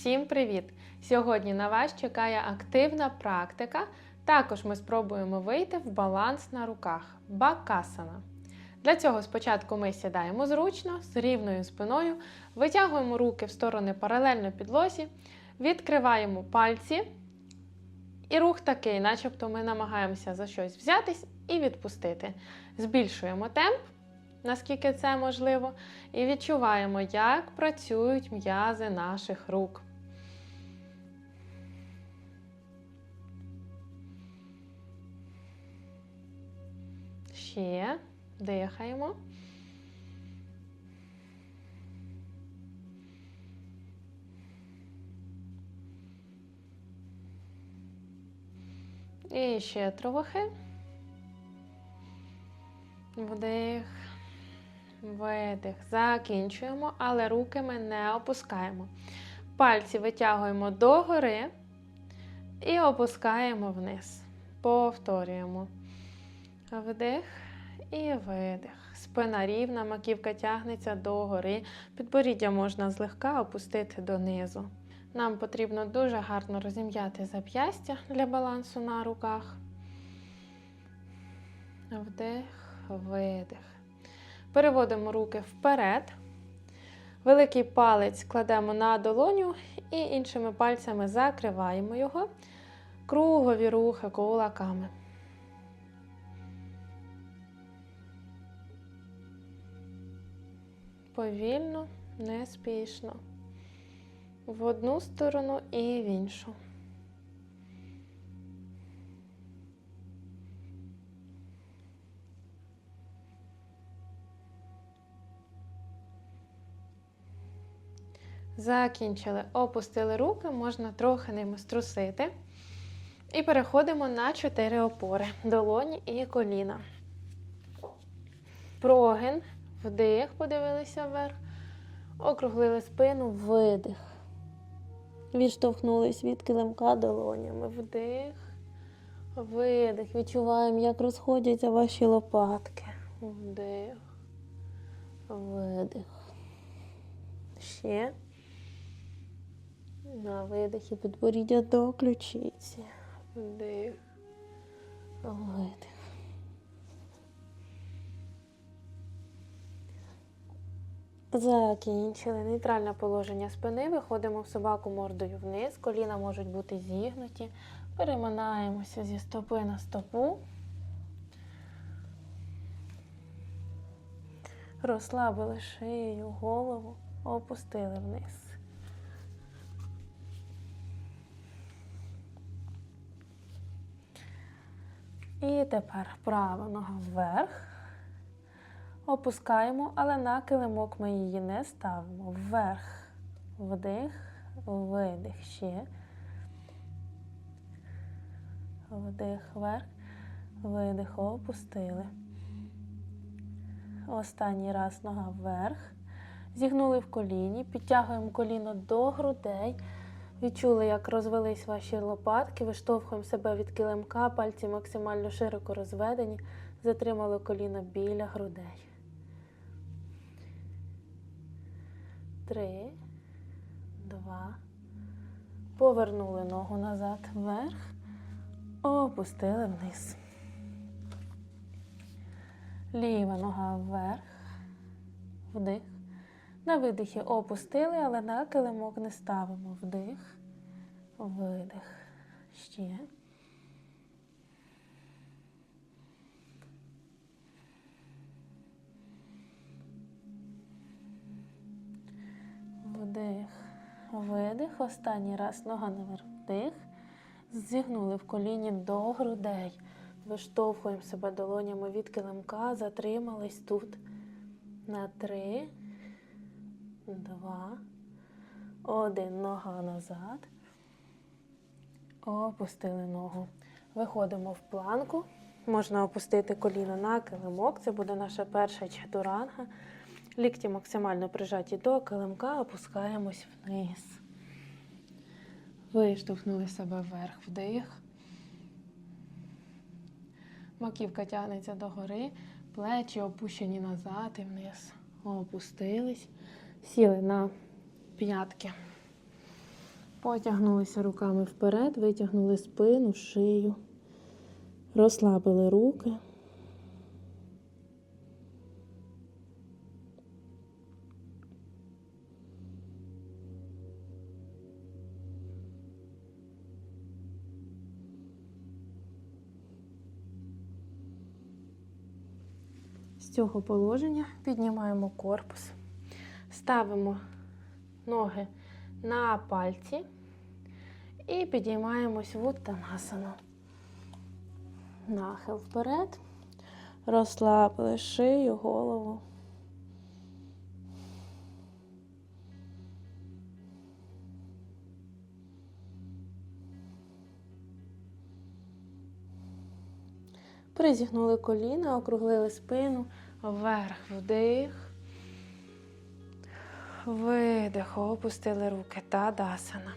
Всім привіт! Сьогодні на вас чекає активна практика. Також ми спробуємо вийти в баланс на руках бакасана. Для цього спочатку ми сідаємо зручно, з рівною спиною, витягуємо руки в сторони паралельно підлозі, відкриваємо пальці. І рух такий, начебто ми намагаємося за щось взятись і відпустити. Збільшуємо темп, наскільки це можливо, і відчуваємо, як працюють м'язи наших рук. Ще дихаємо. І ще трохи. Вдих, видих. Закінчуємо, але руки ми не опускаємо. Пальці витягуємо догори і опускаємо вниз. Повторюємо. Вдих і видих. Спина рівна, маківка тягнеться догори. Підборіддя можна злегка опустити донизу. Нам потрібно дуже гарно розім'яти зап'ястя для балансу на руках. Вдих, видих. Переводимо руки вперед. Великий палець кладемо на долоню і іншими пальцями закриваємо його. Кругові рухи кулаками. Повільно, неспішно. В одну сторону і в іншу. Закінчили. Опустили руки, можна трохи ними струсити. І переходимо на чотири опори: долоні і коліна. Прогин, вдих, подивилися вверх. Округлили спину, видих. Відштовхнулись від килимка долонями. Вдих, видих. Відчуваємо, як розходяться ваші лопатки. Вдих, видих. Ще. На видихі підборіддя до ключиці. Вдих, видих. Закінчили. Нейтральне положення спини. Виходимо в собаку мордою вниз. Коліна можуть бути зігнуті. Переминаємося зі стопи на стопу. Розслабили шию, голову, опустили вниз. І тепер права нога вверх. Опускаємо, але на килимок ми її не ставимо. Вверх, вдих, видих ще. Вдих, вверх, видих, опустили. Останній раз нога вверх. Зігнули в коліні, підтягуємо коліно до грудей. Відчули, як розвелись ваші лопатки, виштовхуємо себе від килимка, пальці максимально широко розведені, затримали коліно біля грудей. Три, два. Повернули ногу назад вверх, опустили вниз. Ліва нога вверх, вдих. На видихі опустили, але на килимок не ставимо. Вдих, видих. Ще. Вдих, видих. Останній раз нога наверх. Вдих. Зігнули в коліні до грудей. Виштовхуємо себе долонями від килимка, затримались тут. На три, два, один. Нога назад. Опустили ногу. Виходимо в планку. Можна опустити коліно на килимок. Це буде наша перша чатуранга. Лікті максимально прижаті до килимка, опускаємось вниз. Виштовхнули себе вверх, вдих. Маківка тягнеться догори, плечі опущені назад і вниз. Опустились, сіли на п'ятки. Потягнулися руками вперед, витягнули спину, шию, розслабили руки. З цього положення піднімаємо корпус, ставимо ноги на пальці і підіймаємось в уттанасану. Нахил вперед, розслабили шию, голову. Призігнули коліна, округлили спину, вверх, вдих. Видих, опустили руки та дасана.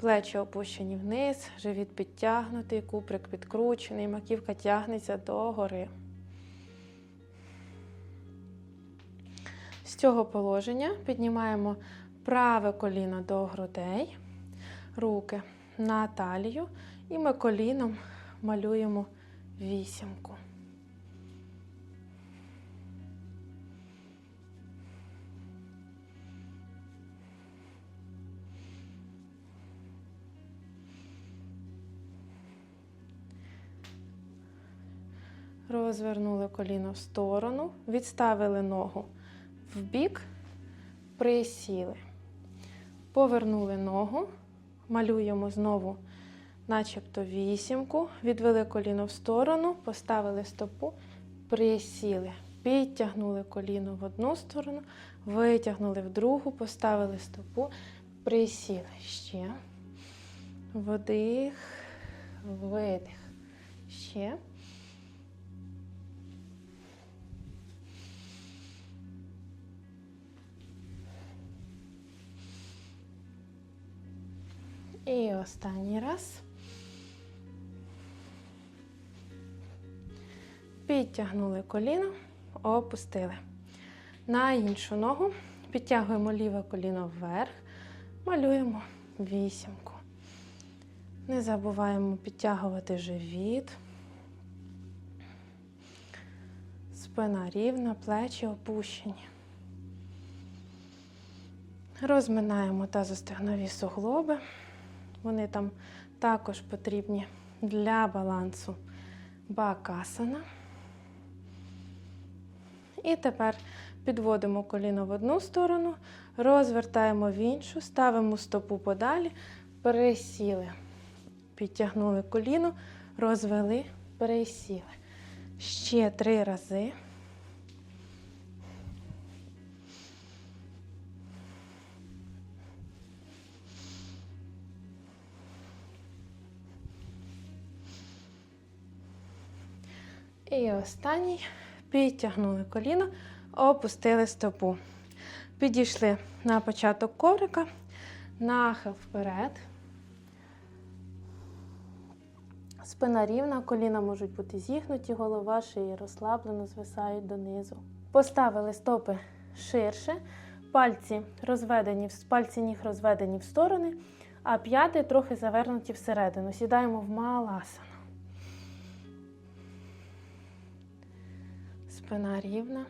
Плечі опущені вниз, живіт підтягнутий, куприк підкручений, маківка тягнеться догори. З цього положення піднімаємо праве коліно до грудей, руки на талію, і ми коліном малюємо вісімку. Розвернули коліно в сторону, відставили ногу в бік, присіли. Повернули ногу, малюємо знову, начебто вісімку, відвели коліно в сторону, поставили стопу, присіли. Підтягнули коліно в одну сторону, витягнули в другу, поставили стопу, присіли. Ще. Вдих, видих. Ще. І останній раз. Підтягнули коліно, опустили. На іншу ногу підтягуємо ліве коліно вверх, малюємо вісімку. Не забуваємо підтягувати живіт. Спина рівна, плечі опущені. Розминаємо тазостегнові суглоби. Вони там також потрібні для балансу бакасана. І тепер підводимо коліно в одну сторону, розвертаємо в іншу, ставимо стопу подалі, пересіли. Підтягнули коліно, розвели, пересіли. Ще три рази. І останній. Підтягнули коліно, опустили стопу. Підійшли на початок коврика, нахил вперед. Спина рівна, коліна можуть бути зігнуті, голова шиї розслаблено звисають донизу. Поставили стопи ширше, пальці розведені, пальці ніг розведені в сторони, а п'яти трохи завернуті всередину. Сідаємо в маласану. Спина рівна.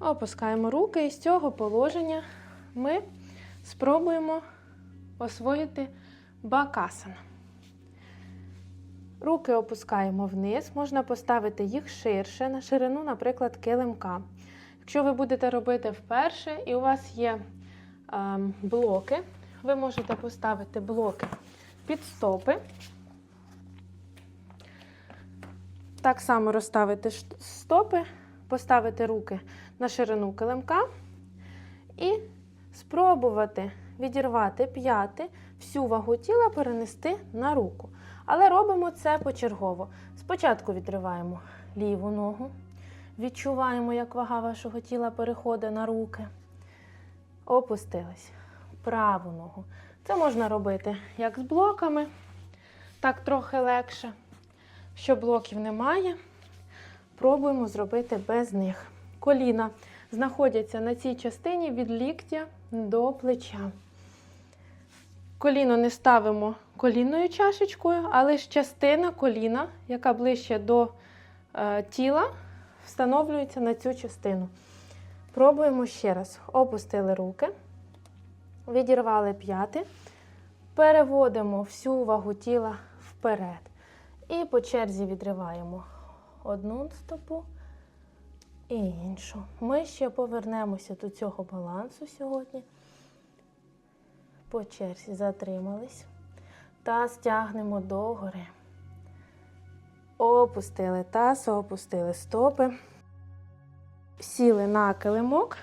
Опускаємо руки і з цього положення ми спробуємо освоїти бакасана. Руки опускаємо вниз, можна поставити їх ширше, на ширину, наприклад, килимка. Якщо ви будете робити вперше і у вас є е, блоки, ви можете поставити блоки під стопи. Так само розставити стопи, поставити руки на ширину килимка і спробувати відірвати п'яти, всю вагу тіла перенести на руку. Але робимо це почергово. Спочатку відриваємо ліву ногу, відчуваємо, як вага вашого тіла переходить на руки. Опустились. Праву ногу. Це можна робити як з блоками, так трохи легше. Якщо блоків немає, пробуємо зробити без них. коліна знаходяться на цій частині від ліктя до плеча. Коліно не ставимо колінною чашечкою, а лише частина коліна, яка ближче до е, тіла, встановлюється на цю частину. Пробуємо ще раз. Опустили руки, відірвали п'яти, переводимо всю увагу тіла вперед. І по черзі відриваємо одну стопу і іншу. Ми ще повернемося до цього балансу сьогодні. По черзі затримались та стягнемо догори. Опустили таз, опустили стопи. Сіли на килимок,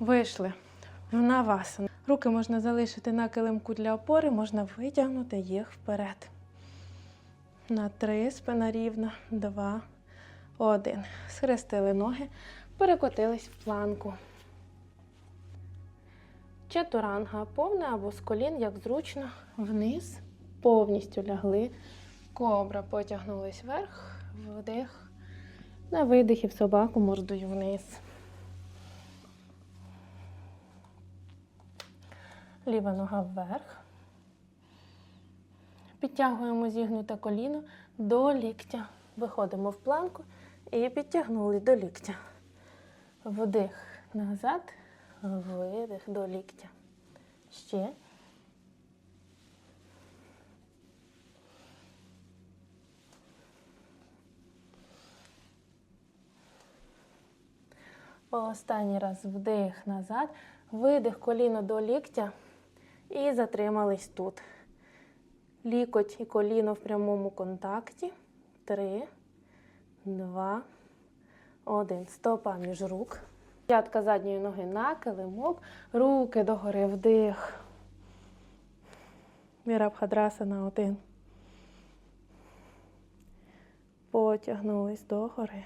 вийшли в навасану. Руки можна залишити на килимку для опори, можна витягнути їх вперед. На три, спина рівна, два, один. Схрестили ноги, перекотились в планку. Чатуранга повна або з колін, як зручно, вниз, повністю лягли. Кобра потягнулись вверх, вдих. На видихі в собаку мордою вниз. Ліва нога вверх. Підтягуємо зігнуте коліно до ліктя. Виходимо в планку і підтягнули до ліктя. Вдих назад, видих до ліктя. Ще. Останній раз вдих назад, видих коліно до ліктя і затримались тут. Лікоть і коліно в прямому контакті. Три, два, один. Стопа між рук. П'ятка задньої ноги на килимок. Руки догори вдих. Вірабхадрасана один. Потягнулись догори.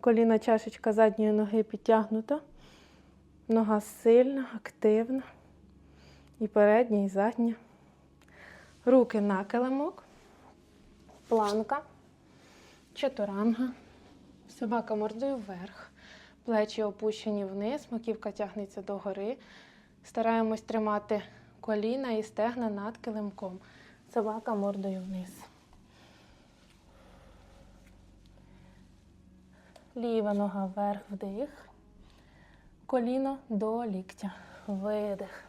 Коліна чашечка задньої ноги підтягнута. Нога сильна, активна. І передня, і задня. Руки на килимок. Планка. Чатуранга. Собака мордою вверх. Плечі опущені вниз, маківка тягнеться догори. Стараємось тримати коліна і стегна над килимком. Собака мордою вниз. Ліва нога вверх, вдих. Коліно до ліктя. Видих.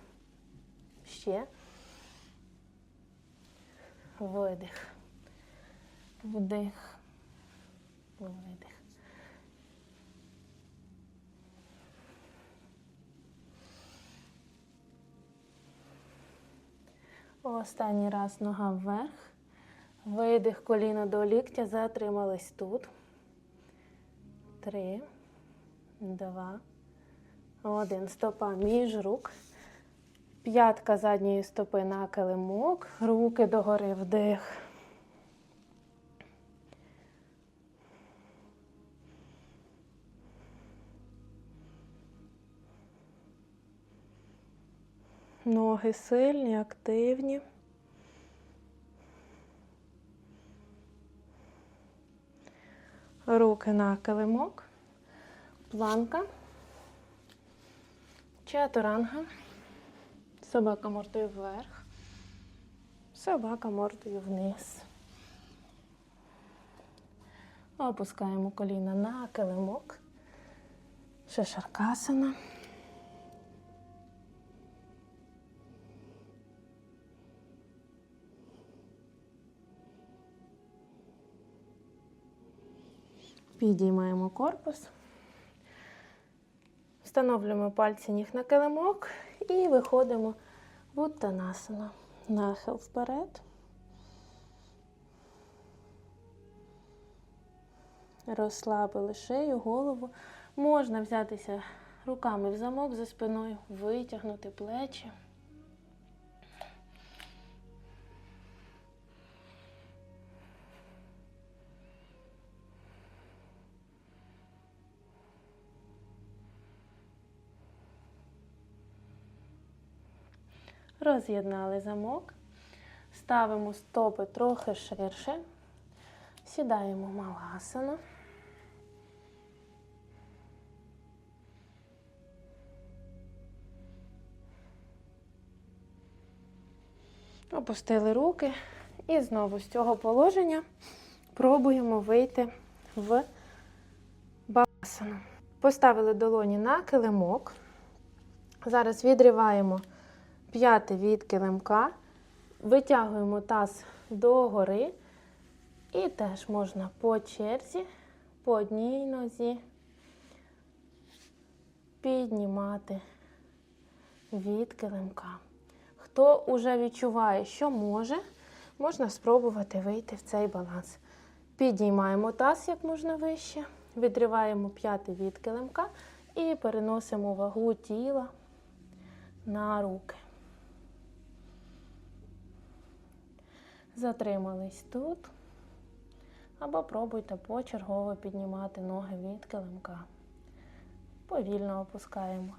Ще. Видих. Вдих. Видих. Останній раз нога вверх. Видих коліно до ліктя. Затримались тут. Три, два, один. Стопа між рук. П'ятка задньої стопи на килимок. Руки догори вдих. Ноги сильні, активні. Руки на килимок, планка, чатуранга, собака мордою вверх, собака мордою вниз. Опускаємо коліна на килимок, шишаркасана. Підіймаємо корпус, встановлюємо пальці ніг на килимок і виходимо в уттанасану. Нахил вперед. Розслабили шию, голову. Можна взятися руками в замок за спиною, витягнути плечі. Роз'єднали замок. Ставимо стопи трохи ширше. Сідаємо в. Опустили руки і знову з цього положення пробуємо вийти в баласану. Поставили долоні на килимок. Зараз відриваємо п'яти від килимка, витягуємо таз догори. І теж можна по черзі, по одній нозі піднімати від килимка. Хто вже відчуває, що може, можна спробувати вийти в цей баланс. Підіймаємо таз як можна вище, відриваємо п'яти від килимка і переносимо вагу тіла на руки. Затримались тут. Або пробуйте почергово піднімати ноги від килимка. Повільно опускаємо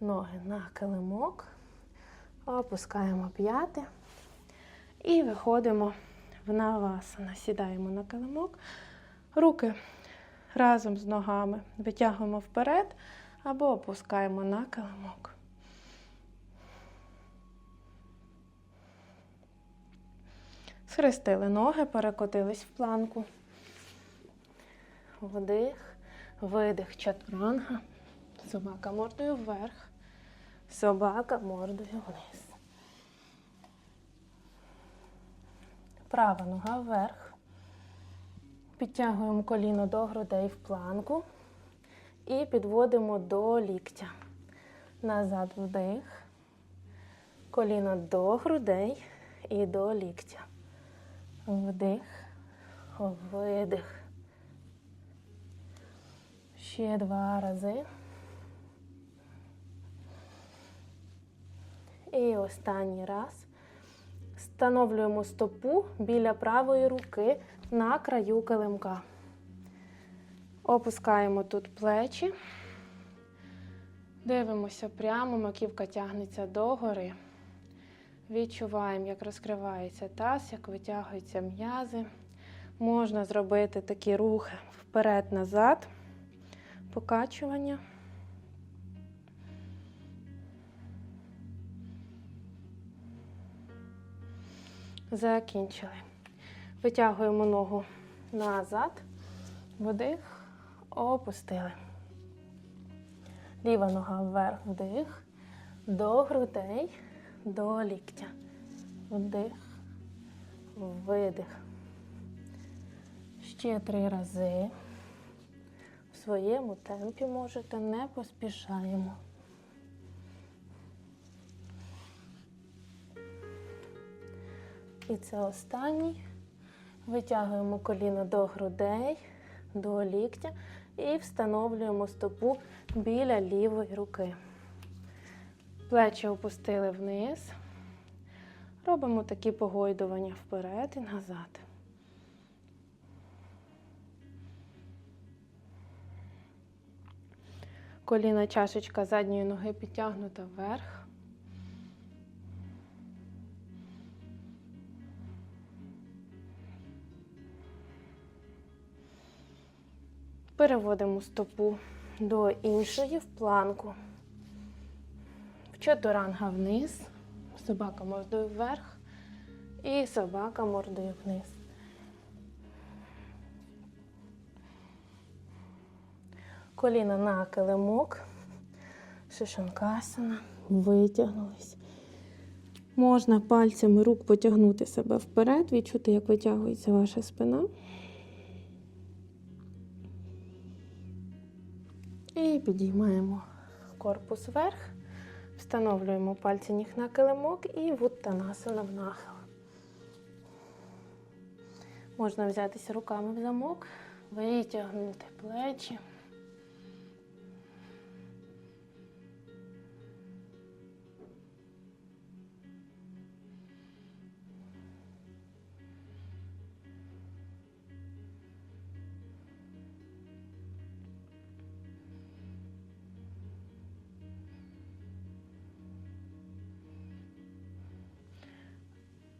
ноги на килимок, опускаємо п'яти і виходимо в навасана. Сідаємо на килимок, руки разом з ногами витягуємо вперед або опускаємо на килимок. Схрестили ноги, перекотились в планку. Вдих, видих, чатуранга. Собака мордою вверх. Собака мордою вниз. Права нога вверх. Підтягуємо коліно до грудей в планку і підводимо до ліктя. Назад вдих. Коліно до грудей і до ліктя. Вдих, видих. Ще два рази. І останній раз. Встановлюємо стопу біля правої руки на краю килимка. Опускаємо тут плечі. Дивимося прямо, маківка тягнеться догори. Відчуваємо, як розкривається таз, як витягуються м'язи. Можна зробити такі рухи вперед-назад покачування. Закінчили. Витягуємо ногу назад, вдих, опустили. Ліва нога вверх, вдих, до грудей, до ліктя. Вдих, видих. Ще три рази В своєму темпі можете, не поспішаємо. І це останній. Витягуємо коліно до грудей, до ліктя і встановлюємо стопу біля лівої руки. Плечі опустили вниз. Робимо такі погойдування вперед і назад. Коліна чашечка задньої ноги підтягнута вверх. Переводимо стопу до іншої в планку. В чотуранга вниз, собака мордою вверх і собака мордою вниз. Коліна на килимок, шишанкасана, витягнулись. Можна пальцями рук потягнути себе вперед, відчути, як витягується ваша спина. І підіймаємо корпус вверх, встановлюємо пальці ніг на килимок і вуттанасана в нахил. Можна взятися руками в замок, витягнути плечі.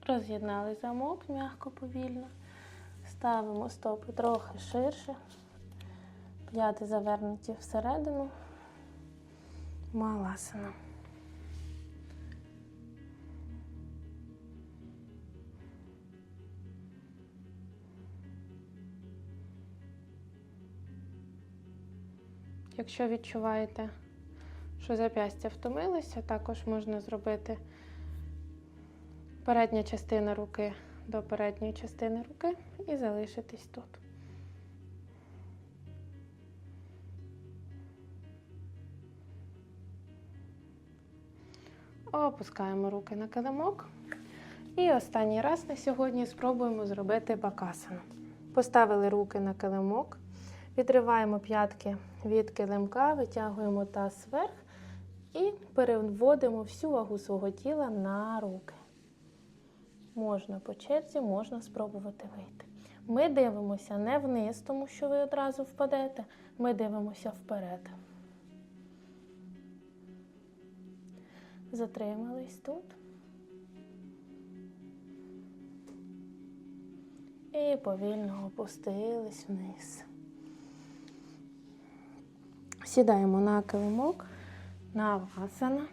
Роз'єднали замок м'яко повільно. Ставимо стопи трохи ширше. П'яти завернуті всередину. Маласана. Якщо відчуваєте, що зап'ястя втомилися, також можна зробити передня частина руки до передньої частини руки і залишитись тут. Опускаємо руки на килимок. І останній раз на сьогодні спробуємо зробити бакасану. Поставили руки на килимок, відриваємо п'ятки від килимка, витягуємо таз вверх і переводимо всю вагу свого тіла на руки. Можна по черзі, можна спробувати вийти. Ми дивимося не вниз, тому що ви одразу впадете. Ми дивимося вперед. Затримались тут. І повільно опустились вниз. Сідаємо на килимок, на васана,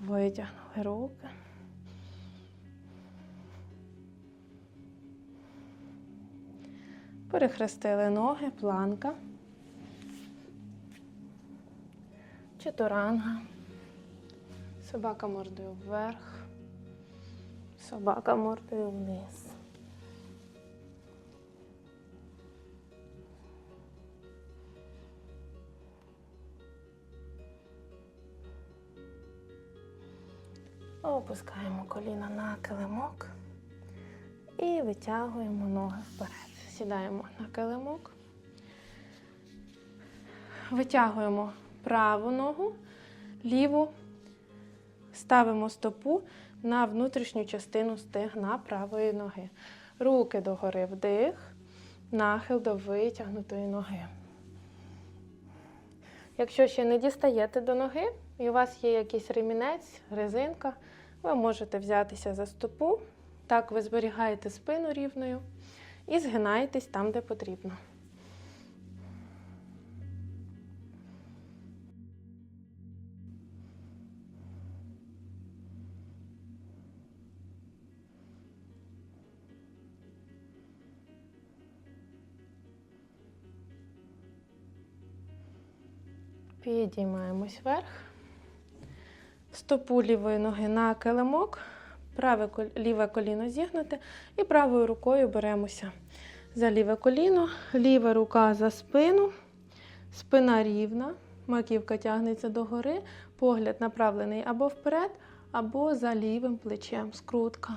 витягнули руки. Перехрестили ноги, планка, чатуранга, собака мордою вверх, собака мордою вниз. Опускаємо коліна на килимок і витягуємо ноги вперед. Сідаємо на килимок. Витягуємо праву ногу, ліву, ставимо стопу на внутрішню частину стегна правої ноги. Руки догори вдих, нахил до витягнутої ноги. Якщо ще не дістаєте до ноги, і у вас є якийсь ремінець, резинка, ви можете взятися за стопу. Так ви зберігаєте спину рівною і згинаєтесь там, де потрібно. Підіймаємось вверх. Стопу лівої ноги на килимок, праве ліве коліно зігнуте і правою рукою беремося за ліве коліно, ліва рука за спину, спина рівна, маківка тягнеться догори, погляд направлений або вперед, або за лівим плечем. Скрутка.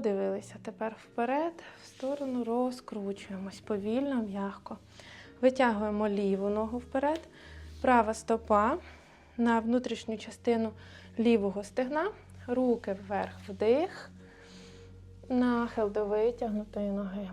Подивилися тепер вперед, в сторону розкручуємось повільно, м'яко. Витягуємо ліву ногу вперед, права стопа на внутрішню частину лівого стегна, руки вверх вдих, нахил до витягнутої ноги.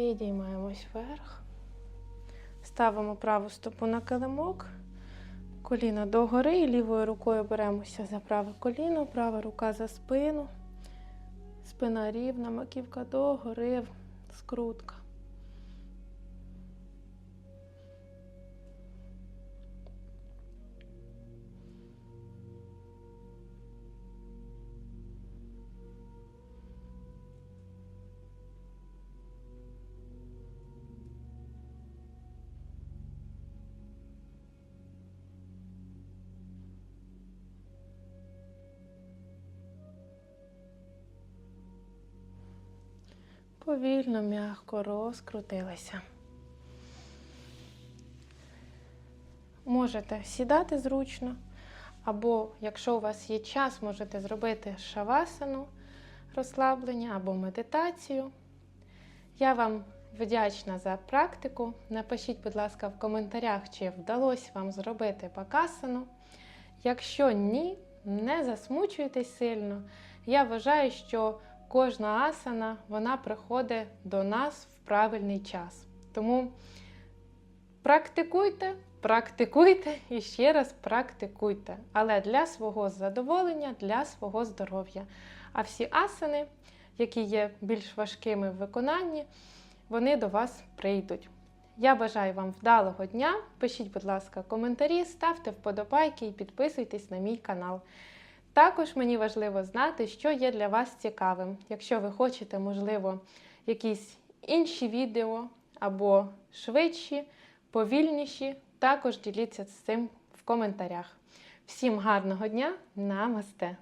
Підіймаємось вверх. Ставимо праву стопу на килимок, коліна догори і лівою рукою беремося за праве коліно, права рука за спину, спина рівна, маківка догори, скрутка. Повільно, м'яко розкрутилися. можете сідати зручно, або, якщо у вас є час, можете зробити шавасану розслаблення або медитацію. Я вам вдячна за практику. Напишіть, будь ласка, в коментарях, чи вдалося вам зробити бакасану. Якщо ні, не засмучуйтесь сильно. Я вважаю, що кожна асана вона приходить до нас в правильний час. Тому практикуйте, практикуйте і ще раз практикуйте, але для свого задоволення, для свого здоров'я. А всі асани, які є більш важкими в виконанні, вони до вас прийдуть. Я бажаю вам вдалого дня. Пишіть, будь ласка, коментарі, ставте вподобайки і підписуйтесь на мій канал. Також мені важливо знати, що є для вас цікавим. Якщо ви хочете, можливо, якісь інші відео або швидші, повільніші, також діліться з цим в коментарях. Всім гарного дня! Намасте!